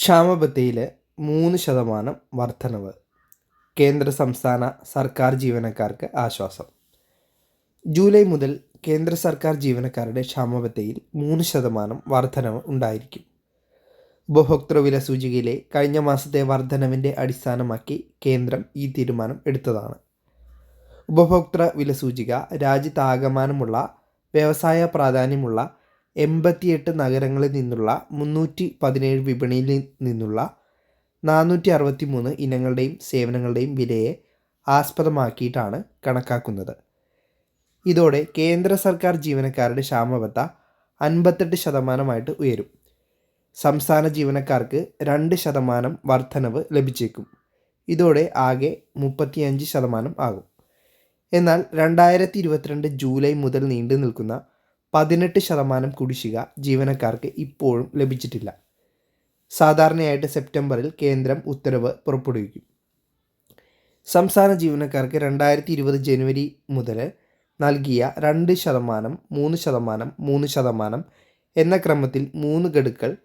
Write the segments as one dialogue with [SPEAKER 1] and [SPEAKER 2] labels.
[SPEAKER 1] ക്ഷാമബത്തയിൽ മൂന്ന് ശതമാനം വർധനവ്. കേന്ദ്ര സംസ്ഥാന സർക്കാർ ജീവനക്കാർക്ക് ആശ്വാസം. ജൂലൈ മുതൽ കേന്ദ്ര സർക്കാർ ജീവനക്കാരുടെ ക്ഷാമബത്തയിൽ മൂന്ന് ശതമാനം വർധനവ് ഉണ്ടായിരിക്കും. ഉപഭോക്തൃ വില സൂചികയിലെ കഴിഞ്ഞ മാസത്തെ വർധനവിന്റെ അടിസ്ഥാനമാക്കി കേന്ദ്രം ഈ തീരുമാനം എടുത്തതാണ്. ഉപഭോക്തൃ വില സൂചിക രാജ്യത്താകമാനമുള്ള വ്യവസായ പ്രാധാന്യമുള്ള എൺപത്തിയെട്ട് നഗരങ്ങളിൽ നിന്നുള്ള മുന്നൂറ്റി പതിനേഴ് വിപണിയിൽ നിന്നുള്ള നാനൂറ്റി അറുപത്തി മൂന്ന് ഇനങ്ങളുടെയും സേവനങ്ങളുടെയും വിലയെ ആസ്പദമാക്കിയിട്ടാണ് കണക്കാക്കുന്നത്. ഇതോടെ കേന്ദ്ര സർക്കാർ ജീവനക്കാരുടെ ക്ഷാമബത്ത അൻപത്തെട്ട് ശതമാനമായിട്ട് ഉയരും. സംസ്ഥാന ജീവനക്കാർക്ക് രണ്ട് ശതമാനം വർധനവ് ലഭിച്ചേക്കും. ഇതോടെ ആകെ മുപ്പത്തിയഞ്ച് ശതമാനം ആകും. എന്നാൽ രണ്ടായിരത്തി ഇരുപത്തിരണ്ട് ജൂലൈ മുതൽ നീണ്ടു നിൽക്കുന്ന പതിനെട്ട് ശതമാനം കുടിശ്ശിക ജീവനക്കാർക്ക് ഇപ്പോഴും ലഭിച്ചിട്ടില്ല. സാധാരണയായിട്ട് സെപ്റ്റംബറിൽ കേന്ദ്രം ഉത്തരവ് പുറപ്പെടുവിക്കും. സംസ്ഥാന ജീവനക്കാർക്ക് രണ്ടായിരത്തി ഇരുപത് ജനുവരി മുതൽ നൽകിയ രണ്ട് ശതമാനം മൂന്ന് ശതമാനം മൂന്ന് ശതമാനം എന്ന ക്രമത്തിൽ മൂന്ന് ഗഡുക്കൾ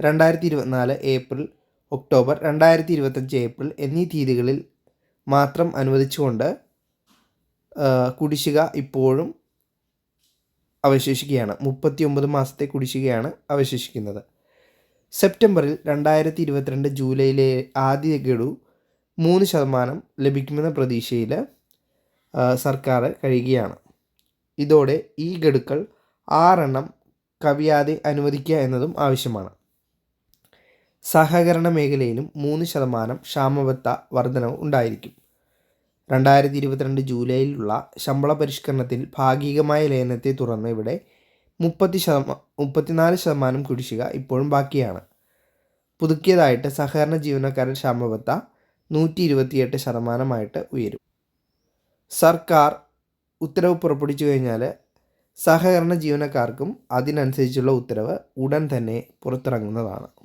[SPEAKER 1] രണ്ടായിരത്തി ഇരുപത്തിനാല് ഏപ്രിൽ ഒക്ടോബർ രണ്ടായിരത്തി ഇരുപത്തഞ്ച് ഏപ്രിൽ എന്നീ തീയതികളിൽ മാത്രം അനുവദിച്ചുകൊണ്ട് കുടിശ്ശിക ഇപ്പോഴും അവശേഷിക്കുകയാണ്. മുപ്പത്തി ഒമ്പത് മാസത്തെ കുടിശ്ശികയാണ് അവശേഷിക്കുന്നത്. സെപ്റ്റംബറിൽ രണ്ടായിരത്തി ഇരുപത്തിരണ്ട് ജൂലൈയിലെ ആദ്യ ഗഡു മൂന്ന് ശതമാനം ലഭിക്കുമെന്ന പ്രതീക്ഷയിൽ സർക്കാർ കഴിയുകയാണ്. ഇതോടെ ഈ ഗഡുക്കൾ ആറെണ്ണം കവിയാതെ അനുവദിക്കുക എന്നതും ആവശ്യമാണ്. സഹകരണ മേഖലയിലും മൂന്ന് ശതമാനം ക്ഷാമബത്ത വർധനവ് ഉണ്ടായിരിക്കും. രണ്ടായിരത്തി ഇരുപത്തിരണ്ട് ജൂലൈയിലുള്ള ശമ്പള പരിഷ്കരണത്തിൽ ഭാഗികമായ ലയനത്തെ തുടർന്ന് ഇവിടെ മുപ്പത്തി ശതമാ മുപ്പത്തിനാല് ശതമാനം കുടിശ്ശിക ഇപ്പോഴും ബാക്കിയാണ്. പുതുക്കിയതായിട്ട് സഹകരണ ജീവനക്കാരൻ ക്ഷാമബത്ത നൂറ്റി ഇരുപത്തിയെട്ട് ശതമാനമായിട്ട് ഉയരും. സർക്കാർ ഉത്തരവ് പുറപ്പെടുവിച്ചു കഴിഞ്ഞാൽ സഹകരണ ജീവനക്കാർക്കും അതിനനുസരിച്ചുള്ള ഉത്തരവ് ഉടൻ തന്നെ പുറത്തിറങ്ങുന്നതാണ്.